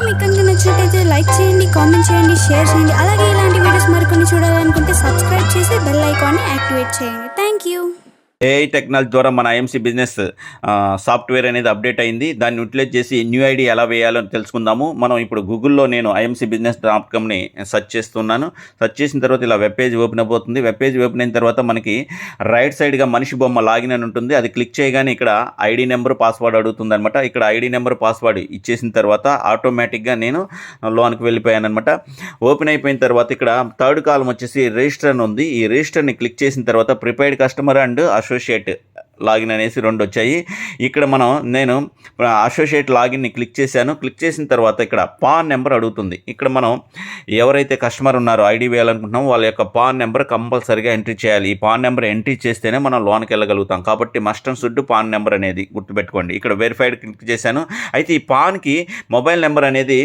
Video మీకు కనుక నచ్చినట్టయితే లైక్ చేయండి కామెంట్ చేయండి షేర్ చేయండి. అలాగే ఇలాంటి వీడియోస్ మరికొన్ని చూడాలనుకుంటే సబ్స్క్రైబ్ చేసి బెల్ ఐకాన్ని యాక్టివేట్ చేయండి. Thank you. ఏఐ టెక్నాలజీ ద్వారా మన ఐఎంసీ బిజినెస్ సాఫ్ట్వేర్ అనేది అప్డేట్ అయింది. దాన్ని యూటిలైజ్ చేసి న్యూ ఐడి ఎలా వేయాలో తెలుసుకుందాము. మనం ఇప్పుడు గూగుల్లో నేను ఐఎంసీ బిజినెస్ డాట్ కామ్ని సెర్చ్ చేస్తున్నాను. సెర్చ్ చేసిన తర్వాత ఇలా వెబ్ పేజ్ ఓపెన్ అయిపోతుంది. వెబ్ పేజ్ ఓపెన్ అయిన తర్వాత మనకి రైట్ సైడ్గా మనిషి బొమ్మ లాగిన్ అని ఉంటుంది. అది క్లిక్ చేయగానే ఇక్కడ ఐడి నెంబర్ పాస్వర్డ్ అడుగుతుంది అనమాట ఇక్కడ ఐడి నెంబర్ పాస్వర్డ్ ఇచ్చేసిన తర్వాత ఆటోమేటిక్గా నేను లోన్కి వెళ్ళిపోయాను అనమాట ఓపెన్ అయిపోయిన తర్వాత ఇక్కడ థర్డ్ కాలం వచ్చేసి రిజిస్టర్ అని ఉంది. ఈ రిజిస్టర్ని క్లిక్ చేసిన తర్వాత prepared customer and associate login అనేసి రెండు వచ్చాయి. ఇక్కడ మనం నేను అసోసియేట్ లాగిన్ని క్లిక్ చేశాను. క్లిక్ చేసిన తర్వాత ఇక్కడ పాన్ నెంబర్ అడుగుతుంది. ఇక్కడ మనం ఎవరైతే కస్టమర్ ఉన్నారో ఐడి వేయాలనుకుంటున్నామో వాళ్ళ యొక్క పాన్ నెంబర్ కంపల్సరీగా ఎంట్రీ చేయాలి. ఈ పాన్ నెంబర్ ఎంట్రీ చేస్తేనే మనం లోన్కి వెళ్ళగలుగుతాం. కాబట్టి must and should PAN number అనేది గుర్తుపెట్టుకోండి. ఇక్కడ వెరిఫైడ్ క్లిక్ చేశాను. అయితే ఈ పాన్కి మొబైల్ నెంబర్ అనేది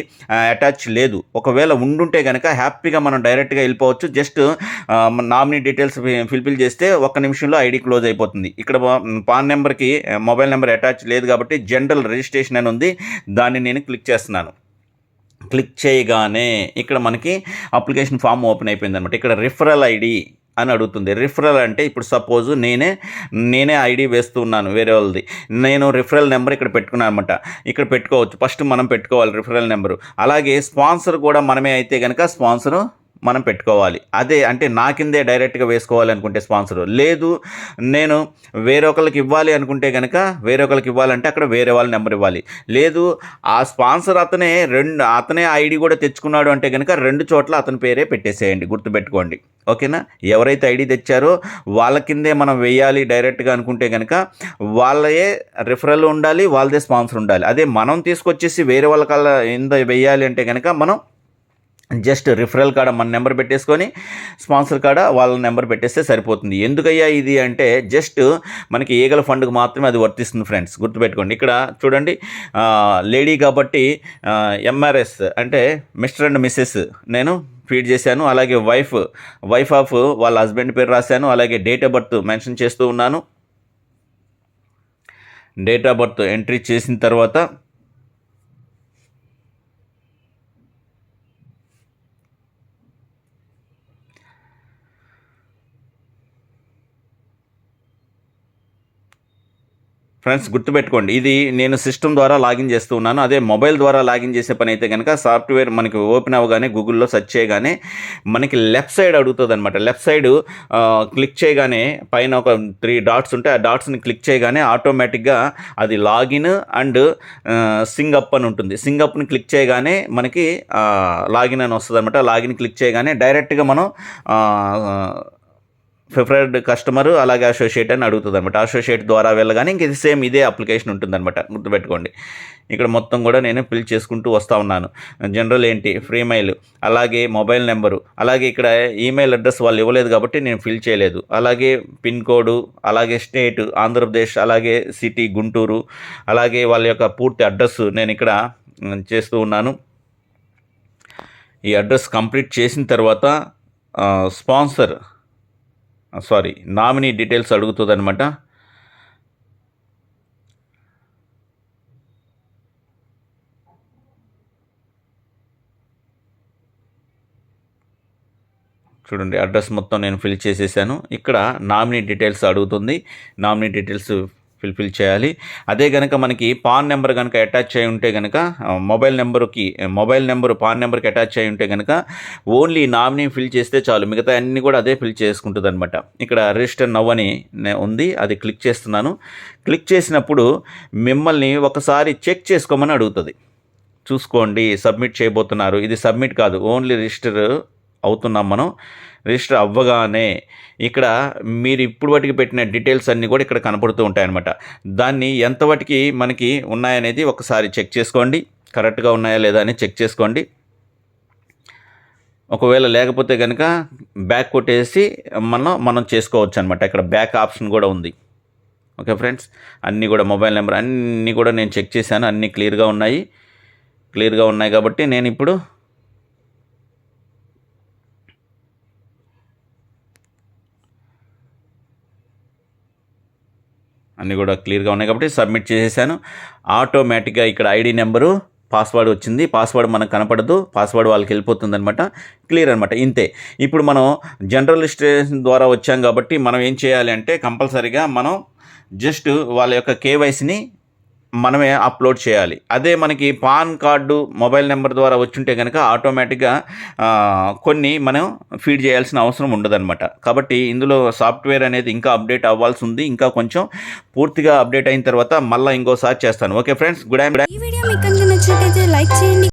అటాచ్ లేదు. ఒకవేళ ఉండుంటే కనుక హ్యాపీగా మనం డైరెక్ట్గా వెళ్ళిపోవచ్చు. జస్ట్ నామినీ డీటెయిల్స్ ఫిల్ఫిల్ చేస్తే ఒక్క నిమిషంలో ఐడి క్లోజ్ అయిపోతుంది. ఇక్కడ పాన్ నెంబర్కి మొబైల్ నెంబర్ అటాచ్ లేదు కాబట్టి జనరల్ రిజిస్ట్రేషన్ అని ఉంది. దాన్ని నేను క్లిక్ చేస్తున్నాను. క్లిక్ చేయగానే ఇక్కడ మనకి అప్లికేషన్ ఫామ్ ఓపెన్ అయిపోయింది అనమాట ఇక్కడ రిఫరల్ ఐడి అని అడుగుతుంది. రిఫరల్ అంటే ఇప్పుడు సపోజ్ నేనే నేనే ఐడి వేస్తున్నాను వేరే వాళ్ళది. నేను రిఫరల్ నెంబర్ ఇక్కడ పెట్టుకున్నాను అనమాట ఇక్కడ పెట్టుకోవచ్చు. ఫస్ట్ మనం పెట్టుకోవాలి రిఫరల్ నెంబరు. అలాగే స్పాన్సర్ కూడా మనమే అయితే కనుక స్పాన్సరు మనం పెట్టుకోవాలి. అదే అంటే నా కిందే డైరెక్ట్గా వేసుకోవాలి అనుకుంటే స్పాన్సర్. లేదు నేను వేరే ఒకరికి ఇవ్వాలి అనుకుంటే కనుక వేరే ఒకరికి ఇవ్వాలంటే అక్కడ వేరే వాళ్ళ నెంబర్ ఇవ్వాలి. లేదు ఆ స్పాన్సర్ అతనే రెండు అతనే ఐడి కూడా తెచ్చుకున్నాడు అంటే కనుక రెండు చోట్ల అతని పేరే పెట్టేసేయండి గుర్తుపెట్టుకోండి. ఓకేనా? ఎవరైతే ఐడి తెచ్చారో వాళ్ళ కిందే మనం వేయాలి డైరెక్ట్గా అనుకుంటే కనుక వాళ్ళే రిఫరల్ ఉండాలి వాళ్ళదే స్పాన్సర్ ఉండాలి. అదే మనం తీసుకొచ్చేసి వేరే వాళ్ళ కల్లా ఎంత వేయాలి అంటే కనుక మనం జస్ట్ రిఫరల్ కాడ మన నెంబర్ పెట్టేసుకొని స్పాన్సర్ కాడ వాళ్ళ నెంబర్ పెట్టేస్తే సరిపోతుంది. ఎందుకయ్యా ఇది అంటే జస్ట్ మనకి ఈగల ఫండ్కి మాత్రమే అది వర్తిస్తుంది ఫ్రెండ్స్. గుర్తుపెట్టుకోండి. ఇక్కడ చూడండి లేడీ కాబట్టి ఎంఆర్ఎస్ అంటే మిస్టర్ అండ్ మిస్సెస్ నేను ఫీడ్ చేశాను. అలాగే వైఫ్ వైఫ్ ఆఫ్ వాళ్ళ హస్బెండ్ పేరు రాశాను. అలాగే డేట్ ఆఫ్ బర్త్ మెన్షన్ చేస్తూ ఉన్నాను. డేట్ ఆఫ్ బర్త్ ఎంట్రీ చేసిన తర్వాత ఫ్రెండ్స్ గుర్తుపెట్టుకోండి ఇది నేను సిస్టమ్ ద్వారా లాగిన్ చేస్తూ ఉన్నాను. అదే మొబైల్ ద్వారా లాగిన్ చేసే పని అయితే కనుక సాఫ్ట్వేర్ మనకి ఓపెన్ అవ్వగానే గూగుల్లో సెర్చ్ చేయగానే మనకి లెఫ్ట్ సైడ్ అడుగుతుంది అనమాట లెఫ్ట్ సైడ్ క్లిక్ చేయగానే పైన ఒక త్రీ డాట్స్ ఉంటే ఆ డాట్స్ని క్లిక్ చేయగానే ఆటోమేటిక్గా అది లాగిన్ అండ్ సింగ్ అప్ అని ఉంటుంది. సింగ్ అప్ని క్లిక్ చేయగానే మనకి లాగిన్ అని వస్తుంది అనమాట లాగిన్ క్లిక్ చేయగానే డైరెక్ట్గా మనం ప్రిఫర్డ్ కస్టమర్ అలాగే అసోసియేట్ అని అడుగుతుంది అనమాట అసోసియేట్ ద్వారా వెళ్ళగానే ఇంక ఇది సేమ్ ఇదే అప్లికేషన్ ఉంటుందన్నమాట. గుర్తుపెట్టుకోండి. ఇక్కడ మొత్తం కూడా నేను ఫిల్ చేసుకుంటూ వస్తూ ఉన్నాను. జనరల్ ఏంటి? ఫ్రీ మెయిల్ అలాగే మొబైల్ నెంబరు అలాగే ఇక్కడ ఈమెయిల్ అడ్రస్ వాళ్ళు ఇవ్వలేదు కాబట్టి నేను ఫిల్ చేయలేదు. అలాగే పిన్ కోడు అలాగే స్టేట్ ఆంధ్రప్రదేశ్ అలాగే సిటీ గుంటూరు అలాగే వాళ్ళ యొక్క పూర్తి అడ్రస్ నేను ఇక్కడ చేస్తూ ఉన్నాను. ఈ అడ్రస్ కంప్లీట్ చేసిన తర్వాత స్పాన్సర్ సారీ నామినీ డీటెయిల్స్ అడుగుతుందనమాట చూడండి అడ్రస్ మొత్తం నేను ఫిల్ చేసేసాను. ఇక్కడ నామినీ డీటెయిల్స్ అడుగుతుంది. నామినీ డీటెయిల్స్ ఫిల్ఫిల్ చేయాలి. అదే కనుక మనకి పాన్ నెంబర్ కనుక అటాచ్ అయి ఉంటే కనుక మొబైల్ నెంబర్కి మొబైల్ నెంబర్ పాన్ నెంబర్కి అటాచ్ అయి ఉంటే కనుక ఓన్లీ నామినీ ఫిల్ చేస్తే చాలు. మిగతా అన్ని కూడా అదే ఫిల్ చేసుకుంటుంది అనమాట ఇక్కడ రిజిస్టర్ నవ్ అని నే- ఉంది అది క్లిక్ చేస్తున్నాను. క్లిక్ చేసినప్పుడు మిమ్మల్ని ఒకసారి చెక్ చేసుకోమని అడుగుతుంది. చూసుకోండి సబ్మిట్ చేయబోతున్నారు. ఇది సబ్మిట్ కాదు ఓన్లీ రిజిస్టర్ అవుతున్నాం మనం. రిజిస్టర్ అవ్వగానే ఇక్కడ మీరు ఇప్పుడు వాటికి పెట్టిన డీటెయిల్స్ అన్నీ కూడా ఇక్కడ కనపడుతూ ఉంటాయన్నమాట. దాన్ని ఎంత వాటికి మనకి ఉన్నాయనేది ఒకసారి చెక్ చేసుకోండి. కరెక్ట్గా ఉన్నాయా లేదా అని చెక్ చేసుకోండి. ఒకవేళ లేకపోతే కనుక బ్యాక్ కొట్టేసి మనం మనం చేసుకోవచ్చు అనమాట ఇక్కడ బ్యాక్ ఆప్షన్ కూడా ఉంది. Okay friends? అన్నీ కూడా మొబైల్ నెంబర్ అన్నీ కూడా నేను చెక్ చేశాను. అన్నీ క్లియర్గా ఉన్నాయి. క్లియర్గా ఉన్నాయి కాబట్టి నేను ఇప్పుడు అన్నీ కూడా క్లియర్గా ఉన్నాయి కాబట్టి సబ్మిట్ చేసేసాను. ఆటోమేటిక్గా ఇక్కడ ఐడి నెంబరు పాస్వర్డ్ వచ్చింది. పాస్వర్డ్ మనకు కనపడదు. పాస్వర్డ్ వాళ్ళకి వెళ్ళిపోతుంది అనమాట క్లియర్ అనమాట ఇంతే. ఇప్పుడు మనం జనరల్ రిజిస్ట్రేషన్ ద్వారా వచ్చాం కాబట్టి మనం ఏం చేయాలి అంటే కంపల్సరీగా మనం జస్ట్ వాళ్ళ యొక్క కేవైసీని మనమే అప్లోడ్ చేయాలి. అదే మనకి పాన్ కార్డు మొబైల్ నెంబర్ ద్వారా వచ్చుంటే కనుక ఆటోమేటిక్గా కొన్ని మనం ఫీడ్ చేయాల్సిన అవసరం ఉండదన్నమాట. కాబట్టి ఇందులో సాఫ్ట్వేర్ అనేది ఇంకా అప్డేట్ అవ్వాల్సి ఉంది. ఇంకా కొంచెం పూర్తిగా అప్డేట్ అయిన తర్వాత మళ్ళీ ఇంకోసారి చేస్తాను. ఓకే ఫ్రెండ్స్ గుడ్ ఈ వీడియో మీకు లైక్ చేయండి.